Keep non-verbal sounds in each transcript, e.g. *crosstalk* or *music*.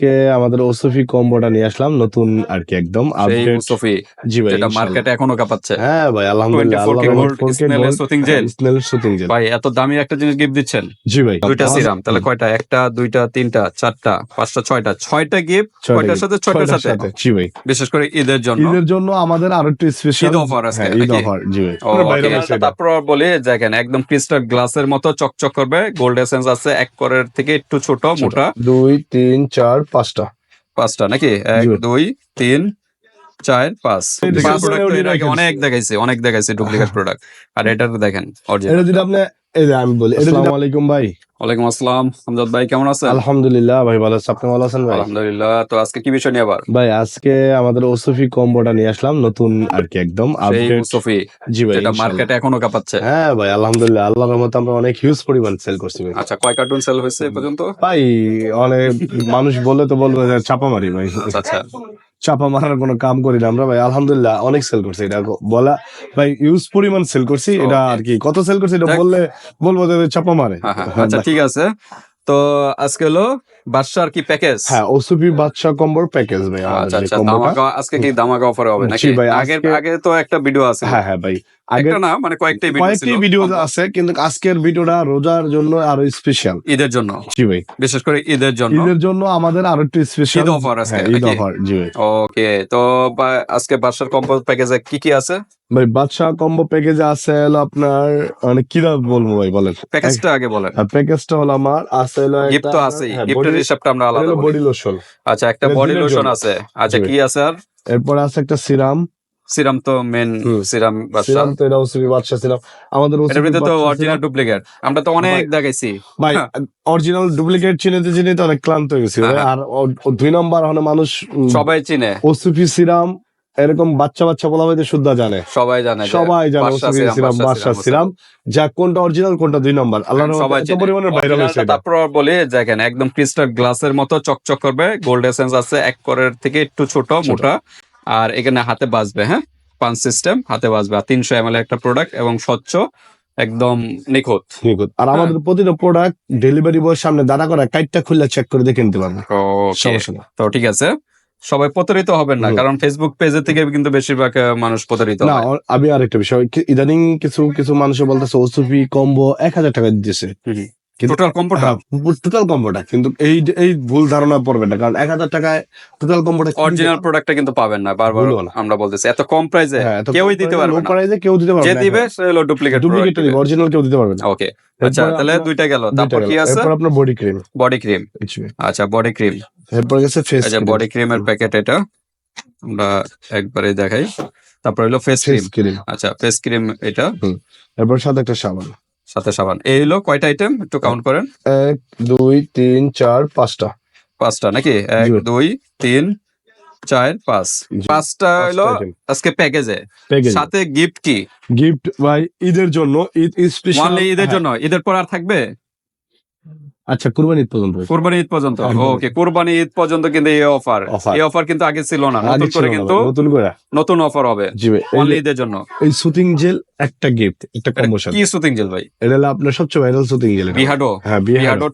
কে আমাদের ওসফি কম্বোটা নিয়ে আসলাম নতুন আর কি একদম আপডেট সফি জি ভাই যেটা মার্কেটে এখনও কাঁপাচ্ছে। হ্যাঁ ভাই আলহামদুলিল্লাহ 24K আল্লাহর gold, রহমত, 4K স্নেলের gold, soothing gel। হ্যাঁ, জেল ভাই এত দামি একটা জিনিস গিফট দিচ্ছেন? জি ভাই। দুইটা সিরাম তাহলে কয়টা? একটা দুইটা তিনটা চারটা পাঁচটা ছয়টা। ছয়টা গিফট কয়টার সাথে ছয়টার সাথে। জি ভাই। বিশেষ করে ঈদের জন্য। ঈদের জন্য আমাদের আরও একটু স্পেশাল ঈদ offer আজকে, হ্যাঁ ঈদ অফার জি ভাই। তারপর বলি দেখেন একদম ক্রিস্টাল গ্লাসের মতো চকচক করবে। গোল্ড এসেন্স আছে এক করের থেকে একটু ছোট। মোটা। দুই তিন চার পাঁচটা। পাঁচটা নাকি? এক দুই তিন চার পাঁচ। দেখেন। অনেক দেখাইছে অনেক দেখাইছে ডুপ্লিকেট প্রোডাক্ট আর এটা দেখেন এটা যদি আপনি এই যে আমি বলি আসসালামু আলাইকুম ভাই। ওয়ালাইকুম আসসালাম। হামজাদ ভাই কেমন আছেন? আলহামদুলিল্লাহ ভাই ভালো আছি। আপনি ভালো আছেন ভাই? আলহামদুলিল্লাহ। তো আজকে কি বিষয় নিয়ে আবার? ভাই আজকে আমাদের ওসফি কম্বোটা নিয়ে আসলাম নতুন আর কি একদম আপডেট সফি জি ভাই যেটা ইনশাআল্লাহ। মার্কেটে এখনও কাঁপাচ্ছে। হ্যাঁ ভাই আলহামদুলিল্লাহ। আল্লাহর রহমতে আমরা অনেক হিউজ পরিমাণ সেল করছি ভাই। আচ্ছা কয় কার্টুন সেল হয়েছে পর্যন্ত? ভাই অনেক মানুষ বলে তো বলবে চাপা মারি ভাই। আচ্ছা। চাপা মারার কোনো কাম করি না আমরা ভাই। আলহামদুলিল্লাহ অনেক সেল করছি। এটা বলা ভাই ইউজ পরিমাণ সেল করছি। এটা আর কি কত সেল করছি এটা বললে বলব যে চাপা মারে। হ্যাঁ হ্যাঁ। আচ্ছা *laughs* ঠিক আছে। তো আজকে হলো বাদশার কি প্যাকেজ হ্যাঁ ওসুপি বাদশা কম্বোর প্যাকেজ ভাই আচ্ছা আচ্ছা ধামাকা আজকে কি ধামাকা অফারে হবে নাকি? আগের আগে তো একটা ভিডিও আছে। হ্যাঁ হ্যাঁ ভাই আগে না মানে কয়েকটাই ভিডিও কয়েকটি ভিডিও আছে কিন্তু আজকের ভিডিওটা রোজার জন্য আরও স্পেশাল ঈদের জন্য? জি ভাই। বিশেষ করে ঈদের জন্য? ঈদের জন্য আমাদের আরও একটু স্পেশাল ঈদ offer আজকে, ঈদ অফার জি ভাই। ওকে তো আজকে বাদশার কম্পোজ প্যাকেজে কি কি আছে? ভাই বাদশা কম্বো প্যাকেজে আছে হলো আপনার মানে কি দাম বলব ভাই বলেন। প্যাকেজটা আগে বলেন। প্যাকেজটা হলো আমার আছে হলো গিফট তো আছেই। গিফটের হিসাবটা আমরা আলাদা। বডি লোশন আচ্ছা একটা বডি লোশন আছে। আচ্ছা কি আছে আর? এরপর আছে একটা সিরাম সিরাম তো মেন সিরাম সিরাম তো এটা ওসুপি বাদশা সিরাম আমাদের ওসুপি তো অরিজিনাল ডুপ্লিকেট আমরা তো অনেক দেখাইছি। ভাই অরিজিনাল ডুপ্লিকেট চিনেতে চিনেতে অনেক ক্লান্ত হয়ে গেছি। ভাই। হ্যাঁ। আর দুই নম্বর হলো মানুষ সবাই চিনে। ওসুফি সিরাম এরকম বাচ্চা বাচ্চা বলা হয়তো শুদ্ধ জানে। সবাই জানে সবাই জানে বাদশা ওসুফি সিরাম, সিরাম বাদশা বাদশা সিরাম, সিরাম যা কোনটা অরিজিনাল কোনটা দুই নম্বর? আল্লাহ সবাই চিনে। ভাইরাল হয়েছে তারপর বলি দেখেন একদম ক্রিস্টাল গ্লাসের মতো চকচক করবে। গোল্ড এসেন্স আছে এক করের থেকে একটু ছোট মোটা। আর এখানে হাতে বাজবে হ্যাঁ? পাঁচ সিস্টেম হাতে বাজবে। আর তিনশো এম একটা প্রোডাক্ট এবং স্বচ্ছ একদম নিখুঁত। নিখুঁত। আর হ্যাঁ। আমাদের প্রতিটা প্রোডাক্ট ডেলিভারি বয় সামনে দাঁড়া করা কাইটটা খুললে চেক করে দেখে নিতে পারবে। Okay, সমস্যা তো ঠিক আছে। সবাই প্রতারিত হবেন না কারণ ফেসবুক পেজের থেকে কিন্তু বেশিরভাগ মানুষ প্রতারিত না হয়। আমি আরেকটা বিষয় ইদানিং কিছু কিছু মানুষ বলতেছে ওসুফি কম্বো এক হাজার টাকা দিতেছে। কিন্তু- টোটাল কম্পোটা টোটাল কম্বোটা। কিন্তু এই এই ভুল ধারণা পড়বে না কারণ এক হাজার টাকায় টোটাল কম্বোটা অরিজিনাল প্রোডাক্টটা কিন্তু পাবেন না বারবার আমরা বলতেছি। এত কম প্রাইসে হ্যাঁ, কেউই দিতে পারবে না। price কেউ দিতে পারবে যে দিবে সে হলো ডুপ্লিকেট ডুপ্লিকেট অরিজিনাল কেউ দিতে পারবে না। ওকে আচ্ছা তাহলে দুইটা গেল। তারপর কি আছে? এরপর আপনার বডি ক্রিম বডি ক্রিম আচ্ছা বডি ক্রিম এরপর গেছে ফেস আচ্ছা বডি ক্রিমের প্যাকেট এটা আমরা একবারে দেখাই। তারপর হলো ফেস ক্রিম আচ্ছা ফেস ক্রিম এটা। এরপর সাথে একটা সাবান। সাথে সাবান। এই হলো কয়টা আইটেম একটু কাউন্ট করেন। এক দুই তিন চার পাঁচটা। পাঁচটা নাকি? এক দুই তিন চার পাঁচ। পাঁচটা হলো আজকে প্যাকেজে সাথে গিফট কি? গিফট ভাই ঈদের জন্য ঈদ স্পেশাল ঈদের জন্য। ঈদের পর আর থাকবে? আচ্ছা কুরবানি ঈদ পর্যন্ত কোরবানি ঈদ পর্যন্ত। ওকে কোরবানি ঈদ পর্যন্ত কিন্তু এই অফার এই অফার কিন্তু আগে ছিল না। নতুন করে কিন্তু নতুন করে। নতুন অফার হবে জি ওনলি ঈদের জন্য। এই সুতিং জেল একটা গিফট একটা কি সুতিং জেল ভাই? এটা হলো আপনার সবচেয়ে ভাইরাল সুতিং জেল বিহাডো হ্যাঁ বিহাডো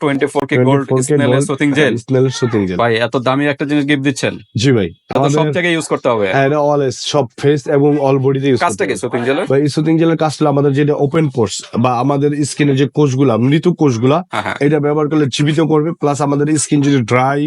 কে গোল্ড 24K স্মেলের gold, soothing gel snail soothing gel ভাই এত দামি একটা জিনিস গিফট দিচ্ছেন। জি ভাই। এটা সব আমাদের জায়গায় ইউজ করতে হবে। হ্যাঁ এটা অলওয়েজ সব ফেস এবং অল বডিতে ইউজ কাজটা কি সুতিং জেলের ভাই সুতিং জেলের কাজটা আমাদের যেটা ওপেন পোর্স বা আমাদের স্কিনের যে কোষগুলা মৃত কোষগুলা হ্যাঁ হ্যাঁ। এটা ব্যবহার করলে জীবিত করবে প্লাস আমাদের স্কিন যদি ড্রাই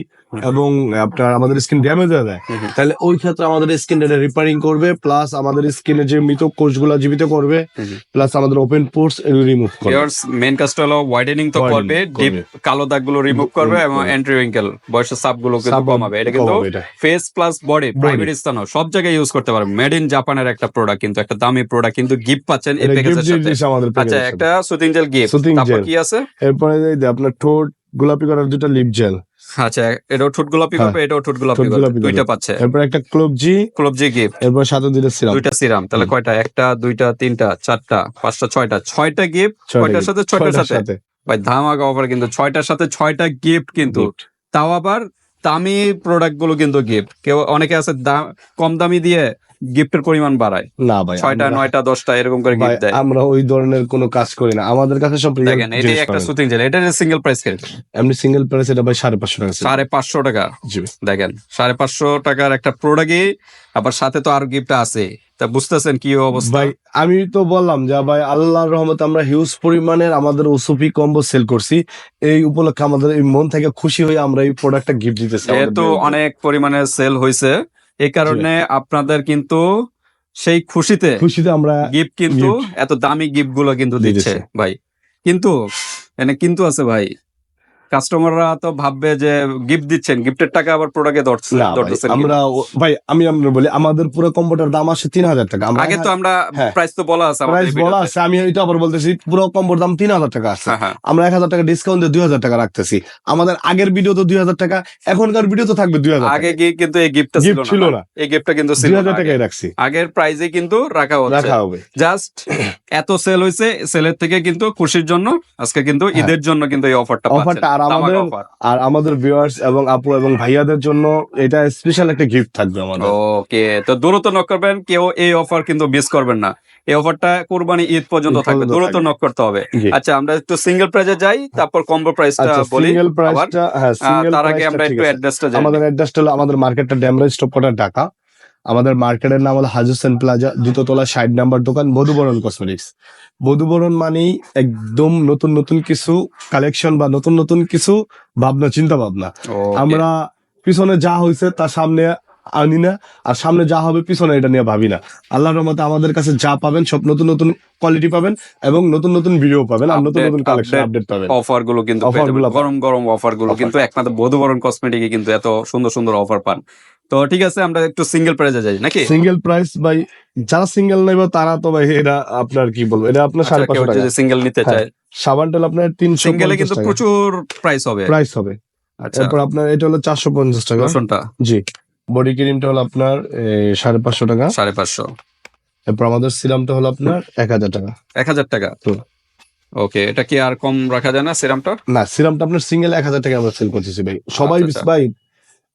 এবং আপনার আমাদের স্কিন ড্যামেজ হয়ে যায়। তাহলে ওই ক্ষেত্রে আমাদের স্কিন রিপেয়ারিং করবে প্লাস আমাদের স্কিনের যে মৃত কোষগুলা জীবিত করবে হুম। প্লাস আমাদের ওপেন পোর্স এগুলো রিমুভ করবে। ইয়ার্স মেন কাজটা হলো ওয়াইডেনিং তো করবে ডিপ করবে। কালো দাগগুলো রিমুভ করবে এবং করবে। এন্ট্রি উইঙ্কেল বয়সের সাপগুলো কিন্তু কমাবে এটা। কিন্তু ফেস প্লাস বডি প্রাইভেট স্থানও সব জায়গায় ইউজ করতে পারবে। মেড ইন জাপানের একটা প্রোডাক্ট কিন্তু একটা দামি প্রোডাক্ট কিন্তু গিফট পাচ্ছেন এই প্যাকেজের সাথে। আচ্ছা। একটা সুতিং জেল গিফট তারপর কি আছে? এরপরে আপনার ঠোঁট গোলাপি করার দুটা লিপ জেল আচ্ছা এটাও ঠোঁট গোলাপি হ্যাঁ। করবে এটাও ঠোঁট গোলাপি করবে। দুইটা পাচ্ছে। এরপর একটা ক্লোবজি ক্লোবজি গিফট এরপর সাথে দুইটা সিরাম। দুইটা সিরাম তাহলে কয়টা? একটা দুইটা তিনটা চারটা পাঁচটা ছয়টা। ছয়টা গিফট কয়টার সাথে? ছয়টার ছয়টার সাথে। ভাই ধামাকা অফার কিন্তু। ছয়টার সাথে ছয়টা গিফট কিন্তু। তাও আবার দামি প্রোডাক্টগুলো কিন্তু গিফট কেউ অনেকে আছে দাম- কম দামি দিয়ে গিফটের পরিমাণ বাড়ায়। না ভাই ছয়টা নয়টা দশটা এরকম করে গিফট দেয়। আমরা ওই ধরনের কোনো কাজ করি না। আমাদের কাছে সব দেখেন জিনিস একটা। সুতিং জেল এটা সিঙ্গেল প্রাইস কীরকম এমনি সিঙ্গেল প্রাইস এটা ভাই সাড়ে পাঁচশো টাকা। সাড়ে পাঁচশো টাকা। জি দেখেন সাড়ে পাঁচশো টাকার একটা প্রোডাক্টই আবার সাথে তো আর গিফট আছে। তা বুঝতেছেন কি অবস্থা? ভাই আমি তো বললাম যে ভাই আল্লাহর রহমতে আমরা হিউজ পরিমাণের আমাদের ওসুপি কম্বো সেল করছি। এই উপলক্ষে আমাদের এই মন থেকে খুশি হয়ে আমরা এই প্রোডাক্টটা গিফট দিতেছি দিন। অনেক পরিমাণে সেল হয়েছে এই কারণে আপনাদের কিন্তু সেই খুশিতে খুশিতে আমরা গিফট কিন্তু এত দামি গিফটগুলো কিন্তু দিচ্ছে দিচ্ছে। ভাই কিন্তু এনে কিন্তু আছে ভাই কাস্টমাররা তো ভাববে যে গিফট দিচ্ছেন গিফটের টাকা আবার প্রোডাক্টে ধরছে না ভাই, ধরতেছেন আমরা ভাই আমি আপনার বলি আমাদের পুরো কম্বোটার দাম আসে তিন হাজার টাকা। আগে তো আমরা হ্যাঁ। প্রাইস তো বলা আছে প্রাইস বলা আছে আমি এটা আবার বলতেছি পুরো কম্বোর দাম তিন হাজার টাকা আছে হ্যাঁ হ্যাঁ। আমরা এক হাজার টাকা ডিসকাউন্ট দিয়ে দুই হাজার টাকা রাখতেছি। আমাদের আগের ভিডিও তো দুই হাজার টাকা এখনকার ভিডিও তো থাকবে দুই হাজার আগে কিন্তু এই গিফটটা ছিল গিফট ছিল না। এই গিফটটা কিন্তু দুই হাজার টাকায় রাখছি। আগের প্রাইজে কিন্তু রাখা হচ্ছে। রাখা হবে। জাস্ট এত সেল হয়েছে সেলের থেকে কিন্তু খুশির জন্য আজকে কিন্তু হ্যাঁ। ঈদের জন্য কিন্তু এই অফারটা অফারটা আর আমাদের আর আমাদের ভিউয়ার্স এবং আপু এবং ভাইয়াদের জন্য এটা স্পেশাল একটা গিফট থাকবে আমাদের। ওকে তো দ্রুত নক করবেন কেউ এই অফার কিন্তু মিস করবেন না। এই অফারটা কোরবানি ঈদ পর্যন্ত থাকবে দ্রুত নক করতে হবে। আচ্ছা আমরা একটু সিঙ্গেল প্রাইজে যাই তারপর কম্বো প্রাইসটা আচ্ছা বলি সিঙ্গেল প্রাইসটা হ্যাঁ সিঙ্গেল তার আগে আমরা একটু অ্যাড্রেসটা জানি আমাদের অ্যাড্রেসটা হলো আমাদের মার্কেটটা ড্যামরাজ টপটা ঢাকা আমাদের মার্কেটের নাম হলো হাজুসেন প্লাজা দ্বিতীয়তলা ষাট নাম্বার দোকান মধুবরণ কসমেটিক্স। মধুবরণ মানেই একদম নতুন নতুন কিছু কালেকশন বা নতুন নতুন কিছু ভাবনা চিন্তা ভাবনা আমরা পিছনে যা হয়েছে তার সামনে আনি না আর সামনে যা হবে পিছনে এটা নিয়ে ভাবি না। আল্লাহর রহমতে আমাদের কাছে যা পাবেন সব নতুন নতুন কোয়ালিটি পাবেন এবং নতুন নতুন ভিডিও পাবেন আর নতুন নতুন কালেকশন আপডেট পাবেন। অফারগুলো কিন্তু গরম গরম অফারগুলো কিন্তু একমাত্র বধুবরণ কসমেটিকে কিন্তু এত সুন্দর সুন্দর অফার পান। তো ঠিক আছে আমরা একটু সিঙ্গেল প্রাইজে যাই নাকি? সিঙ্গেল প্রাইস ভাই যারা সিঙ্গেল নেবে তারা তো ভাই এটা আপনার কি বলব এটা আপনার সাড়ে পাঁচশো টাকা। সিঙ্গেল নিতে হ্যাঁ, চায়। সাবান আপনার তিনশো সিঙ্গেলে কিন্তু প্রচুর প্রাইস হবে। প্রাইস হবে। আচ্ছা। এরপর আপনার এটা হলো চারশো পঞ্চাশ টাকা। রসুনটা? জি। বডি ক্রিমটা হলো আপনার সাড়ে পাঁচশো টাকা। সাড়ে পাঁচশো। এরপর আমাদের সিরামটা হলো আপনার এক হাজার টাকা। এক হাজার টাকা। ওকে এটা কি আর কম রাখা যায় না সিরামটা না সিরামটা আপনার সিঙ্গেল এক হাজার টাকা আমরা সেল করতেছি ভাই। সবাই আচ্ছা, আচ্ছা। ভাই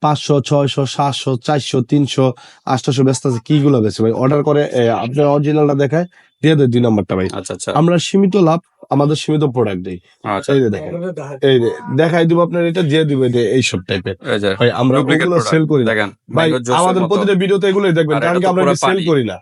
পাঁচশো ছয়শো সাতশো চারশো তিনশো আটশো ব্যস্ত আছে। কি গুলো বেশি ভাই? অর্ডার করে আপনার অরিজিনালটা দেখায় দিয়ে দেয় দুই নাম্বারটা ভাই। আচ্ছা আচ্ছা। আমরা সীমিত লাভ আমাদের সীমিত প্রোডাক্ট দেই। আচ্ছা। এই দেখেন এই দেখাই দিব আপনার এটা দিয়ে দিব যে এইসব টাইপের ভাই আমরা সেল করি না। দেখেন ভাই আমাদের প্রতিটা ভিডিওতে এগুলোই দেখবেন কারণ কি আমরা সেল করি না।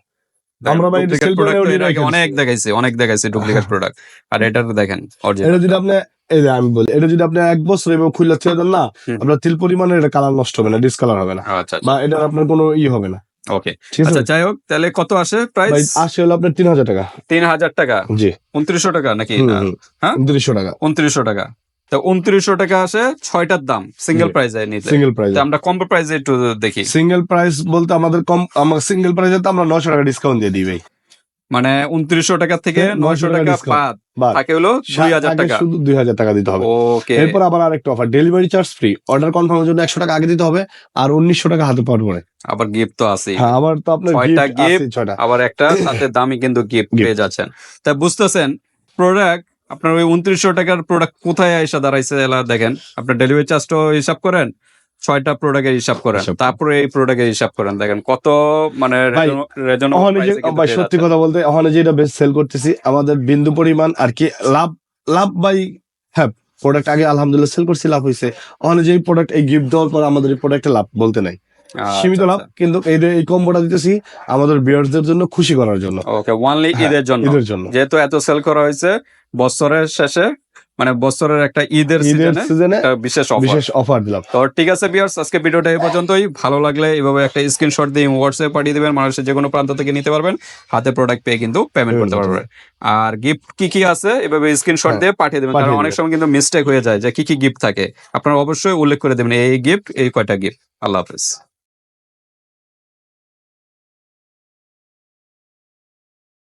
আমরা ভাই duplicate sell করে product তো এর already আগে রেখেছি। অনেক দেখাইছি অনেক দেখাইছি ডুপ্লিকেট প্রোডাক্ট আর এটা দেখেন এটা যদি আপনি এই যে আমি বলি এটা যদি আপনি এক বছর এবং খুললে ছেড়ে দেন না আপনার তিল পরিমাণে এটা কালার নষ্ট হবে না ডিসকালার হবে না। আচ্ছা বা এটা আপনার কোনো ই হবে না। ওকে আচ্ছা যাই হোক তাহলে কত আসে প্রাইস আসে হলো আপনার তিন হাজার টাকা। তিন হাজার টাকা? জি। উনত্রিশশো টাকা নাকি। হ্যাঁ? উনত্রিশশো টাকা। উনত্রিশশো টাকা। তো উনত্রিশশো টাকা আসে ছয়টার দাম সিঙ্গেল। প্রাইজে সিঙ্গেল প্রাইস আমরা কম্বো প্রাইজে একটু দেখি। সিঙ্গেল প্রাইস বলতে আমাদের কম আমার সিঙ্গেল প্রাইসে তো আমরা নশো টাকা ডিসকাউন্ট দিয়ে দিই ভাই। মানে উনত্রিশশো টাকা থেকে হ্যাঁ, নয়শো টাকা বাদ। থাকে হলো দুই হাজার টাকা। শুধু দুই হাজার টাকা দিতে হবে। ওকে। এরপর আবার আরেকটা offer delivery charge free order কনফার্মের জন্য একশো টাকা আগে দিতে হবে আর উনিশশো টাকা হাতে পাওয়ার পরে। আবার গিফট তো আছে হ্যাঁ আবার তো আপনার ছয়টা আছে ছয়টা। আবার একটা সাথে দামি কিন্তু গিফট পেয়ে যাচ্ছেন। তা বুঝতেছেন প্রোডাক্ট আপনার ওই উনত্রিশশো টাকার প্রোডাক্ট কোথায় এসে দাঁড়াইছে এলা দেখেন। আপনার ডেলিভারি চার্জটাও হিসাব করেন ছয়টা প্রোডাক্টের হিসাব করেন তারপরে এই প্রোডাক্টের হিসাব করেন। দেখেন কত মানে সত্যি কথা বলতে ওখানে যেটা বেশ সেল করতেছি আমাদের বিন্দু পরিমাণ আর কি লাভ লাভ বাই হ্যাঁ প্রোডাক্ট আগে আলহামদুলিল্লাহ সেল করছি লাভ হয়েছে ওখানে যে প্রোডাক্ট এই গিফট দেওয়ার পর আমাদের এই প্রোডাক্টে লাভ বলতে নাই। সীমিত লাভ কিন্তু এই এই কম্বোটা দিতেছি আমাদের বিয়ার্সদের জন্য খুশি করার জন্য। ওকে ওয়ানলি হ্যাঁ, ঈদের জন্য। ঈদের জন্য। যেহেতু এত সেল করা হয়েছে বছরের শেষে মানে বছরের একটা ঈদের সিজনে বিশেষ অফার বিশেষ অফার দিলাম। তো ঠিক আছে বিয়ার্স আজকে ভিডিওটা এই পর্যন্তই। ভালো লাগলে এভাবে একটা স্ক্রিনশট দিয়ে হোয়াটসঅ্যাপে পাঠিয়ে দেবেন মানুষের যে কোনো প্রান্ত থেকে নিতে পারবেন। হাতে প্রোডাক্ট পেয়ে কিন্তু পেমেন্ট করতে পারবেন। আর গিফট কি কি আছে এভাবে স্ক্রিনশট হ্যাঁ, দিয়ে পাঠিয়ে দেবেন। কারণ অনেক সময় কিন্তু মিস্টেক হয়ে যায় যে কি কি গিফট থাকে। আপনারা অবশ্যই উল্লেখ করে দেবেন এই গিফট এই কয়টা গিফট আল্লাহ হাফেজ।